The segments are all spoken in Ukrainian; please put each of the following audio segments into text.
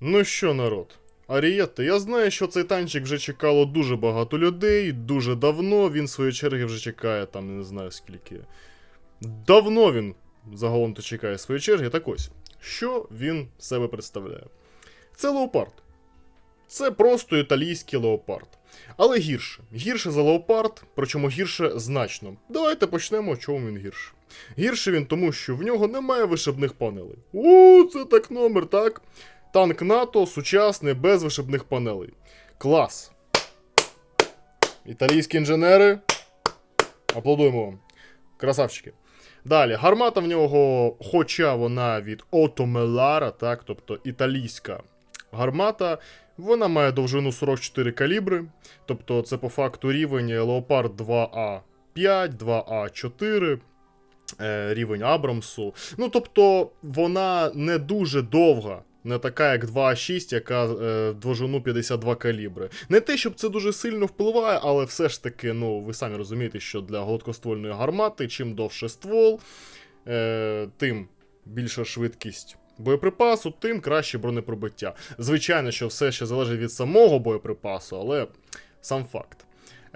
Ну що, народ? Арієте, я знаю, що цей танчик вже чекало дуже багато людей, дуже давно. Він своєї черги вже чекає, там не знаю скільки. Давно він загалом то чекає своєї черги. Так ось, що він себе представляє? Це леопард. Це просто італійський леопард. Але гірше. Гірше за леопард, причому гірше значно. Давайте почнемо, чому він гірше. Гірше він тому, що в нього немає вишибних панелей. У, це так номер, так? Танк НАТО сучасний, без вишибних панелей. Клас. Італійські інженери. Аплодуємо вам. Красавчики. Далі, гармата в нього, хоча вона від Отомелара, так, тобто італійська гармата, вона має довжину 44 калібри. Тобто це по факту рівень Leopard 2А5, 2А4, е, рівень Абрамсу. Ну, тобто, вона не дуже довга. Не така, як 2А6, яка е, довжину 52 калібри. Не те, щоб це дуже сильно впливає, але все ж таки, ну, ви самі розумієте, що для гладкоствольної гармати, чим довше ствол, е, тим більша швидкість боєприпасу, тим краще бронепробиття. Звичайно, що все ще залежить від самого боєприпасу, але сам факт.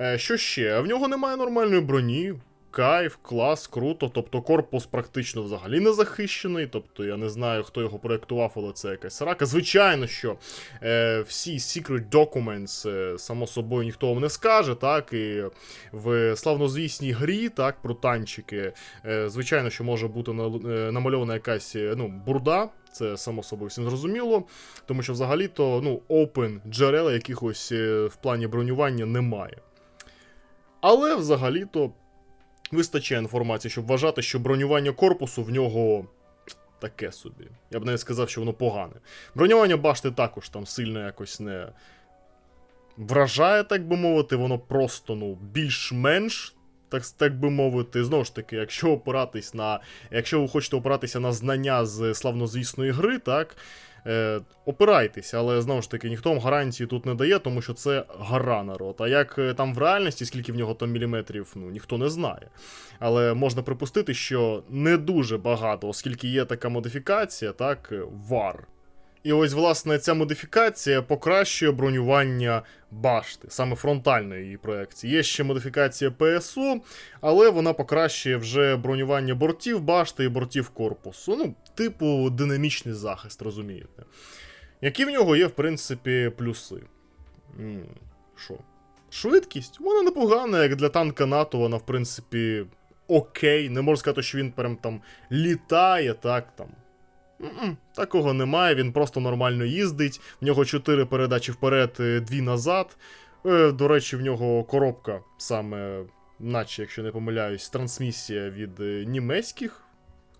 Е, що ще? В нього немає нормальної броні. Кайф, клас, круто. Тобто корпус практично взагалі не захищений. Тобто я не знаю, хто його проєктував, але це якась срака. Звичайно, що е, всі secret documents, е, само собою, ніхто вам не скаже, так, і в славнозвісній грі, так, про танчики, е, звичайно, що може бути на- е, намальована якась е, ну, бурда. Це само собою всім зрозуміло, тому що взагалі-то ну, open джерел якихось е, в плані бронювання немає. Але взагалі-то вистачає інформації, щоб вважати, що бронювання корпусу в нього таке собі. Я б навіть сказав, що воно погане. Бронювання башти також там сильно якось не вражає, так би мовити, воно просто ну, більш-менш. Так, так би мовити, знову ж таки, якщо опиратись на. Якщо ви хочете опиратися на знання з славнозвісної гри, так. Е, опирайтеся, але знову ж таки, ніхто вам гарантії тут не дає, тому що це гра народ. А як е, там в реальності, скільки в нього там міліметрів, ну ніхто не знає. Але можна припустити, що не дуже багато, оскільки є така модифікація, так, е, VAR. І ось, власне, ця модифікація покращує бронювання башти, саме фронтальної її проекції. Є ще модифікація ПСУ, але вона покращує вже бронювання бортів башти і бортів корпусу. Ну, типу динамічний захист, розумієте. Які в нього є, в принципі, плюси. Що? Швидкість? Вона непогана, як для танка НАТО, вона, в принципі, окей. Не можу сказати, що він прям там літає, так там. М-м, Такого немає, він просто нормально їздить. В нього 4 передачі вперед, 2 назад. Е, До речі, в нього коробка саме, наче, якщо не помиляюсь, трансмісія від е, німецьких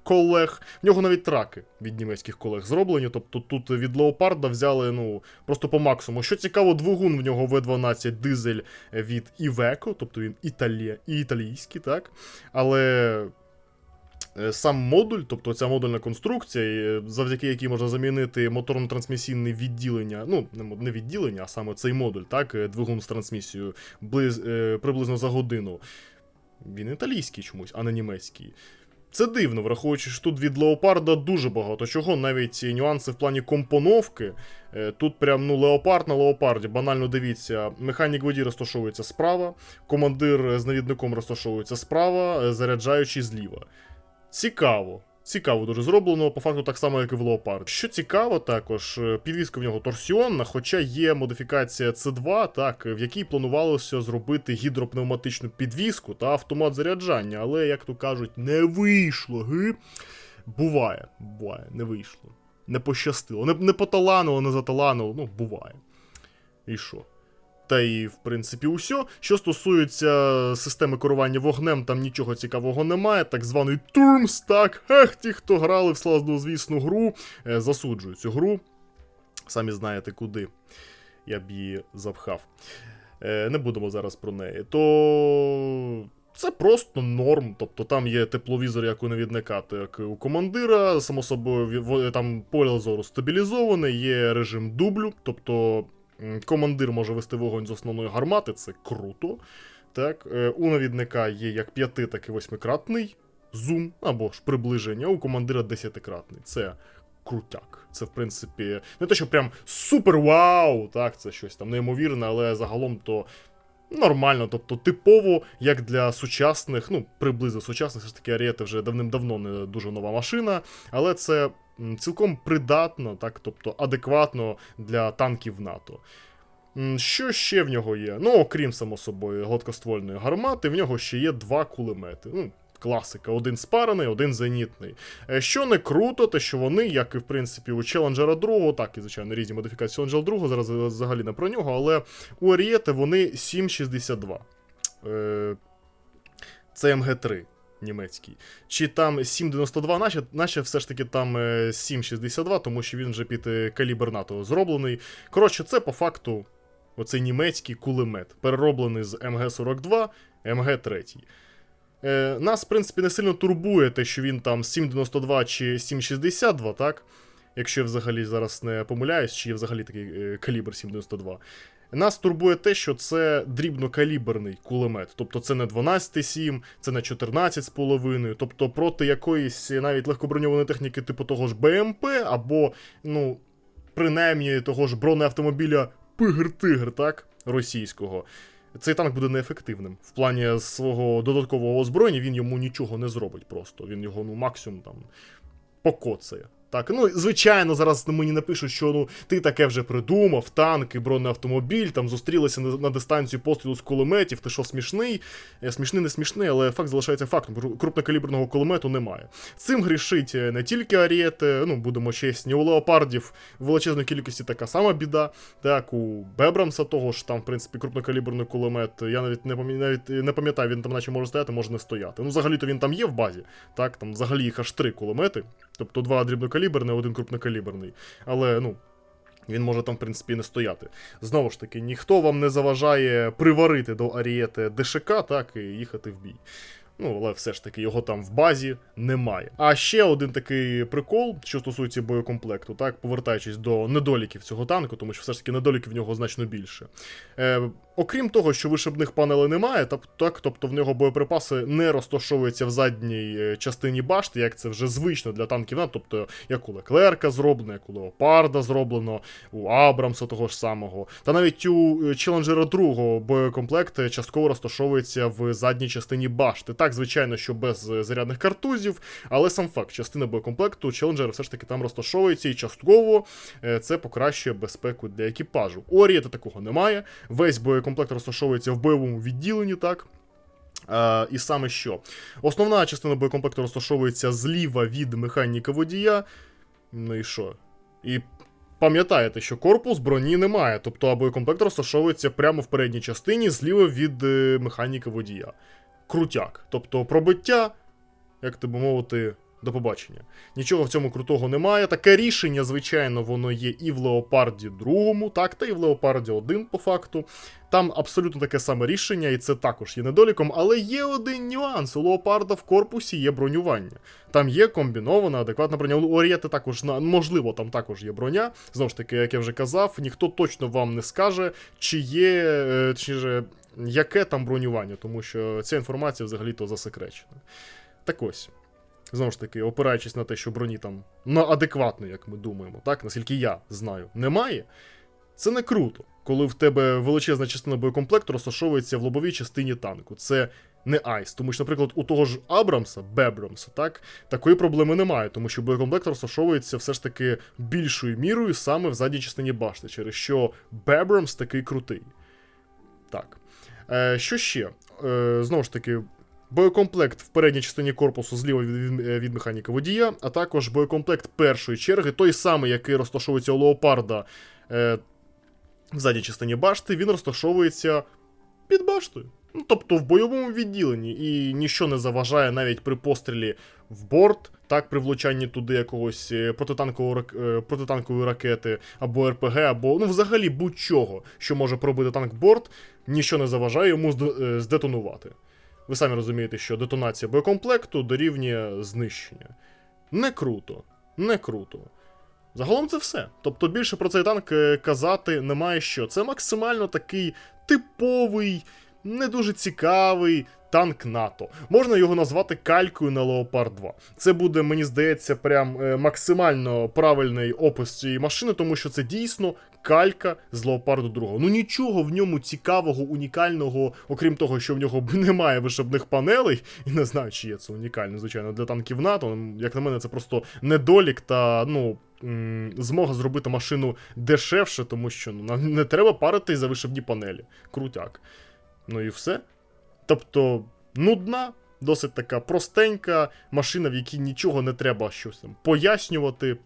колег. В нього навіть траки від німецьких колег зроблені. Тобто тут від Леопарда взяли ну, просто по максимуму. Що цікаво, двигун в нього V12 дизель від Iveco, тобто він італі... італійський, так? Але Е, сам модуль, тобто ця модульна конструкція, е, завдяки якій можна замінити моторно-трансмісійне відділення, ну, не відділення, а саме цей модуль, так, е, двигун з трансмісією близ, е, приблизно за годину. Він італійський чомусь, а не німецький. Це дивно, враховуючи, що тут від леопарда дуже багато чого, навіть нюанси в плані компоновки. Е, Тут прям ну леопард на леопарді. Банально дивіться, механік водій розташовується справа, командир з навідником розташовується справа, е, заряджаючий зліва. Цікаво. Цікаво дуже зроблено, по факту так само, як і в Leopard. Що цікаво, також е, підвізка в нього торсіонна, хоча є модифікація C2, так, в якій планувалося зробити гідропневматичну підвізку та автомат заряджання, але, як то кажуть, не вийшло. Ги? Буває, буває, не вийшло. Не пощастило. Не, не поталанило, не заталанило, ну, буває. І що? Та і, в принципі, усе. Що стосується системи керування вогнем, там нічого цікавого немає. Так званий Турмс, так. Ех, ті, хто грали в славнозвісну гру, е, засуджую цю гру. Самі знаєте куди. Я б її запхав. Е, не будемо зараз про неї. То. Це просто норм, тобто там є тепловізор, як у навідника, так як у командира. Само собою, там поле зору стабілізоване, є режим дублю, тобто Командир може вести вогонь з основної гармати, це круто. Так, е, у навідника є як п'яти, так і восьмикратний зум або ж приближення, у командира десятикратний. Це крутяк. Це, в принципі, не те, що прям супер вау, так, це щось там неймовірне, але загалом то нормально, тобто типово, як для сучасних, ну, приблизно сучасних, все ж таки Арієти вже давним-давно не дуже нова машина, але це цілком придатно, так, тобто адекватно для танків НАТО. Що ще в нього є? Ну, окрім само собою гладкоствольної гармати, в нього ще є два кулемети. Ну, класика, один спарений, один зенітний. Е, Що не круто, те, що вони, як і в принципі у Челенджера 2, так і звичайно різні модифікації Челенджера 2, зараз взагалі не про нього, але у Арієти вони 7,62. Е, Це МГ3 німецький. Чи там 7,92, наче, наче все ж таки там е, 7,62, тому що він вже під е, калібр НАТО зроблений. Коротше, це по факту оцей німецький кулемет, перероблений з МГ-42, МГ-3. Е, нас, в принципі, не сильно турбує те, що він там 7,92 чи 7,62, так? Якщо я взагалі зараз не помиляюсь, чи є взагалі такий е, калібр 7,92. Нас турбує те, що це дрібнокаліберний кулемет. Тобто це не 12,7, це не 14,5, тобто проти якоїсь навіть легкоброньованої техніки, типу того ж БМП, або, ну, принаймні того ж бронеавтомобіля Пигр-Тигр, так? Російського. Цей танк буде неефективним. В плані свого додаткового озброєння він йому нічого не зробить просто. Він його, ну, максимум там покоцає. Так, ну звичайно, зараз мені напишуть, що ну ти таке вже придумав, танки, бронеавтомобіль, там зустрілися на, на дистанцію пострілу з кулеметів. Ти що смішний? Е, Смішний, не смішний, але факт залишається фактом. Кру- Крупнокаліберного кулемету немає. Цим грішить е, не тільки Арієти, ну будемо чесні, у леопардів в величезній кількості така сама біда. Так, у Бебрамса того ж там, в принципі, крупнокаліберний кулемет. Я навіть не навіть не пам'ятаю, він там наче може стояти, може не стояти. Ну, взагалі-то він там є в базі. Так, там взагалі їх аж три кулемети. Тобто два дрібнокаліберний, один крупнокаліберний. Але, ну. Він може там, в принципі, не стояти. Знову ж таки, ніхто вам не заважає приварити до Арієти ДШК, так, і їхати в бій. Ну, але все ж таки його там в базі немає. А ще один такий прикол, що стосується боєкомплекту, так, повертаючись до недоліків цього танку, тому що все ж таки недоліків в нього значно більше. Е, окрім того, що вишибних панелей немає, так, тобто в нього боєприпаси не розташовуються в задній е, частині башти, як це вже звично для танків, тобто як у Леклерка зроблено, як у Леопарда зроблено, у Абрамса того ж самого. Та навіть у е, Челенджера 2 боєкомплект частково розташовується в задній частині башти. Так, звичайно, що без е, зарядних картузів, але сам факт, частина боєкомплекту Челенджера все ж таки там розташовується і частково це покращує безпеку для екіпажу. Орієта такого немає. Весь боєкомплект розташовується в бойовому відділенні, так. А, і саме що? Основна частина боєкомплекту розташовується зліва від механіка водія. Ну і що? І пам'ятаєте, що корпус броні немає, тобто а боєкомплект розташовується прямо в передній частині зліва від е, механіка водія. Крутяк. Тобто пробиття, як ти би мовити, до побачення. Нічого в цьому крутого немає. Таке рішення, звичайно, воно є і в Леопарді 2, так, та і в Леопарді 1 по факту. Там абсолютно таке саме рішення, і це також є недоліком, але є один нюанс. У Леопарда в корпусі є бронювання. Там є комбінована, адекватна броня. У Орієти також можливо, там також є броня. Знову ж таки, як я вже казав, ніхто точно вам не скаже, чи є, е, чи же, яке там бронювання, тому що ця інформація взагалі-то засекречена. Так ось. Знову ж таки, опираючись на те, що броні там ну, адекватно, як ми думаємо, так, наскільки я знаю, немає. Це не круто, коли в тебе величезна частина боєкомплекту розташовується в лобовій частині танку. Це не айс. Тому що, наприклад, у того ж Абрамса, Бебрамса, так, такої проблеми немає, тому що боєкомплект розташовується все ж таки більшою мірою саме в задній частині башти, через що Бебрамс такий крутий. Так. Е, що ще? Е, знову ж таки, боєкомплект в передній частині корпусу зліва від, від, від механіка водія, а також боєкомплект першої черги, той самий, який розташовується у Леопарда е, в задній частині башти, він розташовується під баштою. Ну, тобто в бойовому відділенні, і ніщо не заважає навіть при пострілі в борт, так, при влучанні туди якогось е, е, протитанкової ракети, або РПГ, або ну взагалі будь-чого, що може пробити танк борт, ніщо не заважає йому е, здетонувати. Ви самі розумієте, що детонація боєкомплекту дорівнює знищення. Не круто, не круто. Загалом це все. Тобто більше про цей танк е, казати немає що. Це максимально такий типовий не дуже цікавий танк НАТО. Можна його назвати калькою на Leopard 2. Це буде, мені здається, прям е, максимально правильний опис цієї машини, тому що це дійсно калька з Leopard 2. Ну нічого в ньому цікавого, унікального, окрім того, що в нього немає вишибних панелей, і не знаю, чи є це унікально, звичайно, для танків НАТО. Як на мене, це просто недолік та, ну. Змога зробити машину дешевше, тому що ну, не треба парити за вишивні панелі. Крутяк. Ну і все. Тобто, нудна, досить така простенька машина, в якій нічого не треба щось там пояснювати.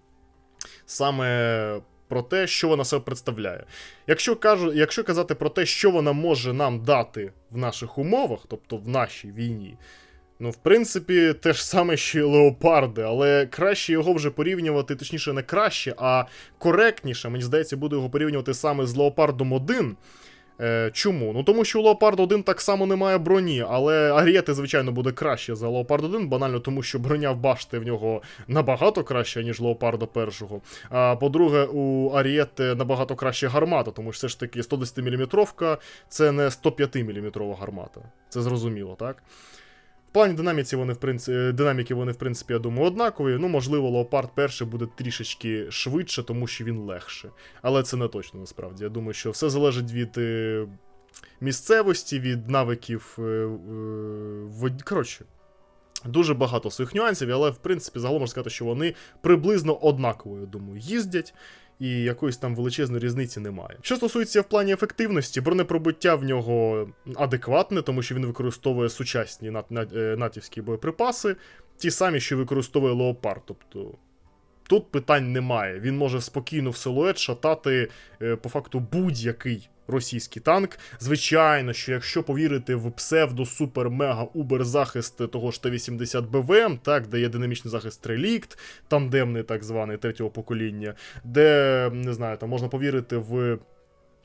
Саме про те, що вона себе представляє. Якщо кажу, якщо казати про те, що вона може нам дати в наших умовах, тобто в нашій війні, ну, в принципі, те ж саме, що і леопарди, але краще його вже порівнювати, точніше, не краще, а коректніше, мені здається, буду його порівнювати саме з Леопардом 1. Е, чому? Ну тому що у Leopard 1 так само немає броні, але Арієти, звичайно, буде краще за Леопард 1, банально тому, що броня в башти в нього набагато краще, ніж Леопарда 1. А по-друге, у Арієти набагато краще гармата, тому що все ж таки 110 мм це не 105 мм гармата. Це зрозуміло, так? Плані динаміці вони, в принципі, динаміки вони, в принципі, я думаю, однакові. Ну, можливо, Leopard 1 буде трішечки швидше, тому що він легше. Але це не точно насправді. Я думаю, що все залежить від е, місцевості, від навиків. Е, е, Коротше, дуже багато своїх нюансів, але в принципі загалом можна сказати, що вони приблизно однаково, я думаю, їздять. І якоїсь там величезної різниці немає. Що стосується в плані ефективності, бронепробиття в нього адекватне, тому що він використовує сучасні нат- е, натівські боєприпаси, ті самі, що використовує Леопард. Тобто тут питань немає. Він може спокійно в силует шатати е, по факту будь-який російський танк. Звичайно, що якщо повірити в псевдо супер мега убер захист того ж Т-80 БВМ, так, де є динамічний захист Релікт, тандемний так званий третього покоління, де не знаю, там можна повірити в.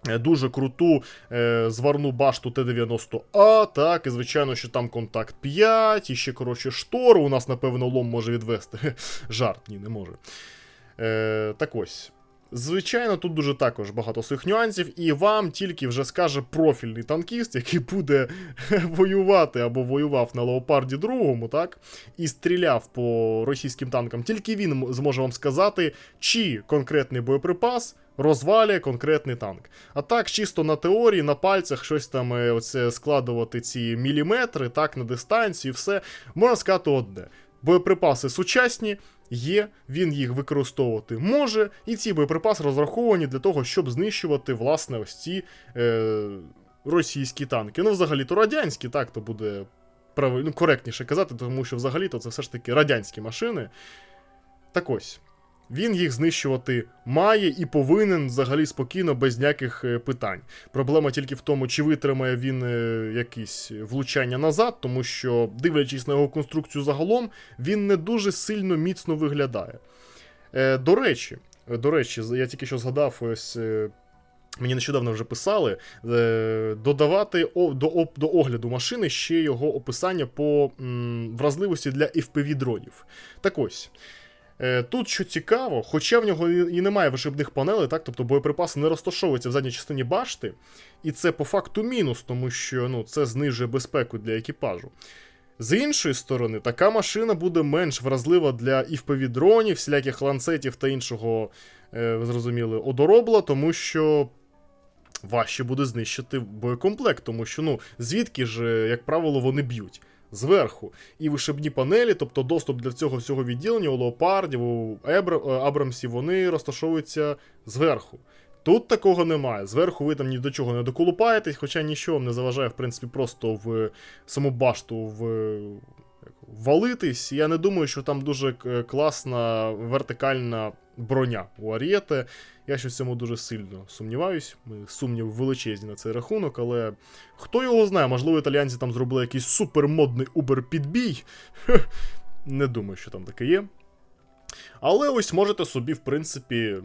е, Дуже круту е, зварну башту Т-90А, так, і звичайно, що там контакт 5, і ще, коротше, штору. У нас, напевно, лом може відвести. Жарт, ні, не може. Е, так ось. Звичайно, тут дуже також багато своїх нюансів, і вам тільки вже скаже профільний танкіст, який буде воювати або воював на Леопарді другому, так, і стріляв по російським танкам. Тільки він зможе вам сказати, чи конкретний боєприпас розвалює конкретний танк. А так, чисто на теорії, на пальцях щось там е, оце складувати ці міліметри, так, на дистанції, все, можна сказати одне. Боєприпаси сучасні, є, він їх використовувати може, і ці боєприпаси розраховані для того, щоб знищувати, власне, ось ці е, російські танки. Ну, взагалі-то радянські, так, то буде ну, коректніше казати, тому що взагалі-то це все ж таки радянські машини. Так ось. Він їх знищувати має і повинен взагалі спокійно, без ніяких е, питань. Проблема тільки в тому, чи витримає він е, якісь влучання назад, тому що, дивлячись на його конструкцію загалом, він не дуже сильно міцно виглядає. Е, до речі, до речі, я тільки що згадав ось. Мені нещодавно вже писали додавати до, до огляду машини ще його описання по вразливості для FPV дронів. Так ось. Е, Тут що цікаво, хоча в нього і немає вишибних панелей, так, тобто боєприпаси не розташовуються в задній частині башти, і це по факту мінус, тому що ну, це знижує безпеку для екіпажу. З іншої сторони, така машина буде менш вразлива для FPV дронів, всіляких ланцетів та іншого, е, зрозуміли, одоробла, тому що важче буде знищити боєкомплект, тому що, ну, звідки ж, е, як правило, вони б'ють? Зверху. І вишибні панелі, тобто доступ для цього всього відділення у леопардів, у е, Абрамсів, вони розташовуються зверху. Тут такого немає. Зверху ви там ні до чого не доколупаєтесь, хоча нічого вам не заважає, в принципі, просто в саму башту в, валитись. Я не думаю, що там дуже е, класна вертикальна броня у Арієте. Я ще в цьому дуже сильно сумніваюсь. Сумнів величезні на цей рахунок, але хто його знає, можливо, італіянці там зробили якийсь супермодний убер-підбій. Не думаю, що там таке є. Але ось можете собі, в принципі,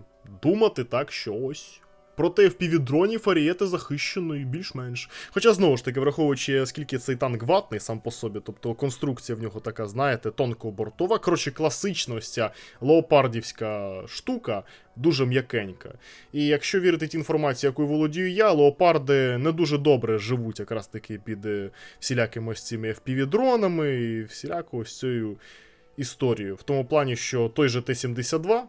думати так, що ось Проти FPV-дронів Арієти захищений більш-менш. Хоча, знову ж таки, враховуючи, скільки цей танк ватний сам по собі, тобто конструкція в нього така, знаєте, тонкобортова. Коротше, класична ця леопардівська штука, дуже м'якенька. І якщо вірити тій інформації, якою володію я, леопарди не дуже добре живуть якраз таки під е, всілякими ось цими FPV-дронами і всілякою ось цією історією. В тому плані, що той же Т-72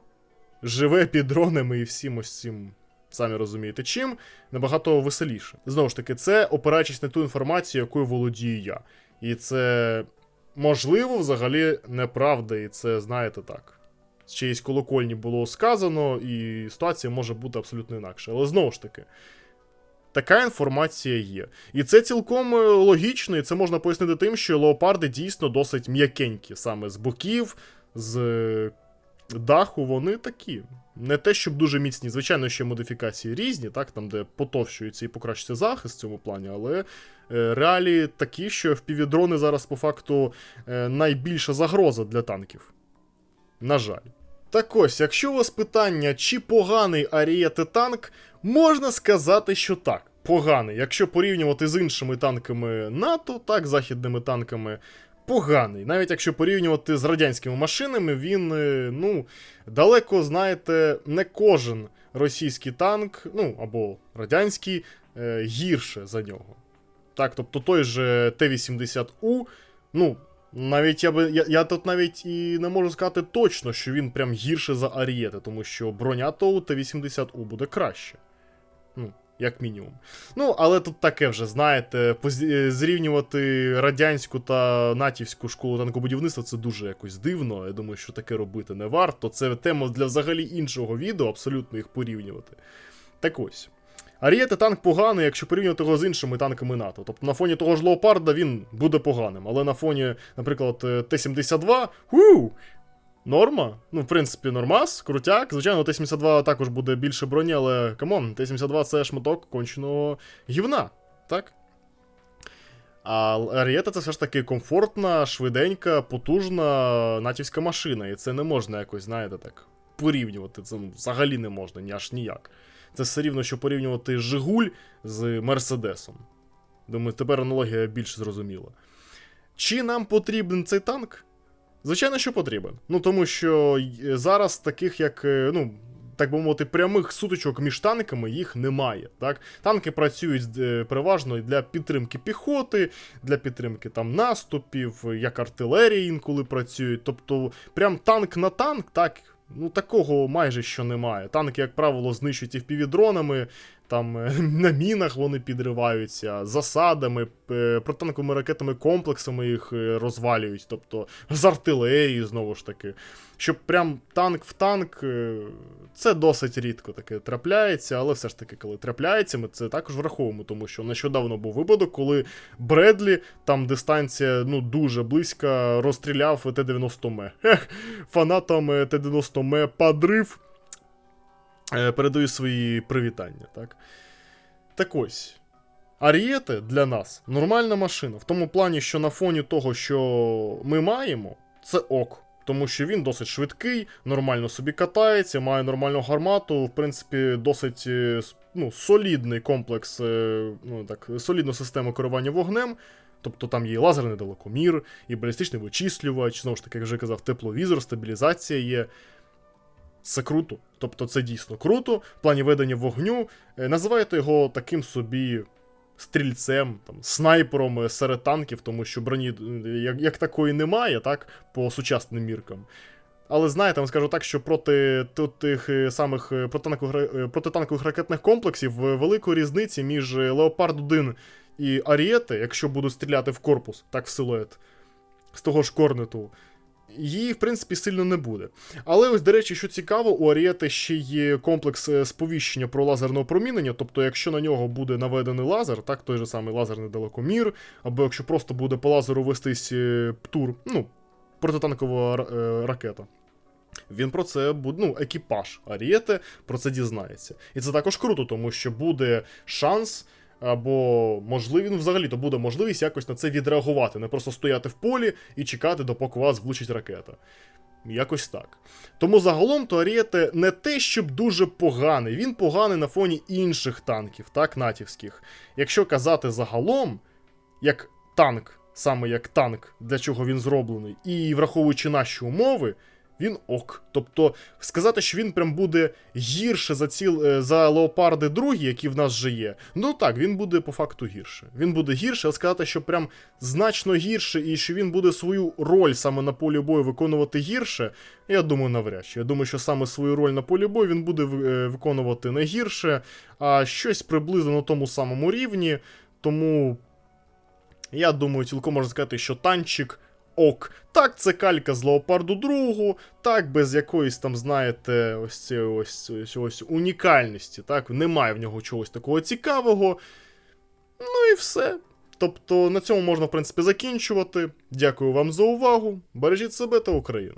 живе під дронами і всім ось цим. Самі розумієте, чим набагато веселіше. Знову ж таки, це опираючись на ту інформацію, якою володію я. І це можливо взагалі неправда, і це, знаєте, так. З чиїсь колокольні було сказано, і ситуація може бути абсолютно інакша. Але знову ж таки, така інформація є. І це цілком е, логічно, і це можна пояснити тим, що леопарди дійсно досить м'якенькі, саме з боків, з е, даху, вони такі. Не те, щоб дуже міцні. Звичайно, ще модифікації різні, так, там, де потовщується і покращується захист в цьому плані, але е, реалії такі, що впівдрони зараз по факту е, найбільша загроза для танків. На жаль. Так ось, якщо у вас питання, чи поганий Арієте танк, можна сказати, що так. Поганий. Якщо порівнювати з іншими танками НАТО, так, західними танками, поганий. Навіть якщо порівнювати з радянськими машинами, він, е, ну, далеко, знаєте, не кожен російський танк, ну, або радянський, е, гірше за нього. Так, тобто той же Т-80У, ну, навіть я би. Я, я тут навіть і не можу сказати точно, що він прям гірше за Арієти, тому що броня то у Т-80У буде краще. Як мінімум. Ну, але тут таке вже, знаєте, е, зрівнювати радянську та натівську школу танкобудівництва це дуже якось дивно. Я думаю, що таке робити не варто. Це тема для взагалі іншого відео, абсолютно їх порівнювати. Так ось. Арієте танк поганий, якщо порівнювати його з іншими танками НАТО. Тобто на фоні того ж Леопарда він буде поганим. Але на фоні, наприклад, е, Т-72, ху, норма. Ну, в принципі, нормас, крутяк. Звичайно, Т-72 також буде більше броні, але камон, Т-72 це шматок конченого гівна, так? А Арієта це все ж таки комфортна, швиденька, потужна натівська машина. І це не можна якось, знаєте, так, порівнювати. Це ну, взагалі не можна, ні аж ніяк. Це все рівно, що порівнювати Жигуль з Мерседесом. Думаю, тепер аналогія більш зрозуміла. Чи нам потрібен цей танк? Звичайно, що потрібен. Ну тому що зараз таких, як, е, ну, так би мовити, прямих сутичок між танками їх немає. Так? Танки працюють е, переважно для підтримки піхоти, для підтримки там наступів, як артилерія інколи працюють. Тобто, прям танк на танк, так. Ну, такого майже що немає. Танки, як правило, знищують і впівдронами, там е, на мінах вони підриваються, засадами, е, протитанковими ракетами комплексами їх е, розвалюють, тобто з артилерії, знову ж таки. Щоб прям танк в танк, це досить рідко таке трапляється, але все ж таки, коли трапляється, ми це також враховуємо, тому що нещодавно був випадок, коли Бредлі, там дистанція ну, дуже близька, розстріляв Т-90 М. Ех, фанатам е, Т-90 М подрив. Е, Передаю свої привітання, так? Так ось. Арієте для нас нормальна машина. В тому плані, що на фоні того, що ми маємо, це ок. Тому що він досить швидкий, нормально собі катається, має нормальну гармату, в принципі, досить е, ну, солідний комплекс, е, ну так, солідна система керування вогнем. Тобто там є лазерний далекомір, і балістичний вичислювач, знову ж таки, як вже казав, тепловізор, стабілізація є. Це круто. Тобто це дійсно круто. В плані ведення вогню. Е, Називайте його таким собі стрільцем, там, снайпером е, серед танків, тому що броні е, як, як такої немає, так, по сучасним міркам. Але знаєте, вам скажу так, що проти тих самих протитанкових, ракетних комплексів великої різниці між Leopard 1 і Арієте, якщо будуть стріляти в корпус, так в силует, з того ж корнету, її, в принципі, сильно не буде. Але ось, до речі, що цікаво, у Арієти ще є комплекс е, сповіщення про лазерне опромінення, тобто, якщо на нього буде наведений лазер, так, той же самий лазерний далекомір, або якщо просто буде по лазеру вестись е, птур, ну, протитанкова е, ракета. Він про це буде, ну, екіпаж Арієти про це дізнається. І це також круто, тому що буде шанс Або можливо, ну взагалі то буде можливість якось на це відреагувати, не просто стояти в полі і чекати, допоки вас влучить ракета. Якось так. Тому загалом то не те, щоб дуже поганий, він поганий на фоні інших танків, так, натівських. Якщо казати загалом, як танк, саме як танк, для чого він зроблений, і враховуючи наші умови, він ок. Тобто, сказати, що він прям буде гірше за ціл е, за леопарди другі, які в нас вже є. Ну так, він буде по факту гірше. Він буде гірше, а сказати, що прям значно гірше, і що він буде свою роль саме на полі бою виконувати гірше. Я думаю, навряд чи. Я думаю, що саме свою роль на полі бою він буде е, виконувати не гірше, а щось приблизно на тому самому рівні. Тому я думаю, цілком можна сказати, що танчик ок. Так, це калька з леопарду другу, так, без якоїсь там, знаєте, ось цієї ось, ось, ось унікальності. Так, немає в нього чогось такого цікавого. Ну і все. Тобто на цьому можна, в принципі, закінчувати. Дякую вам за увагу. Бережіть себе та Україну.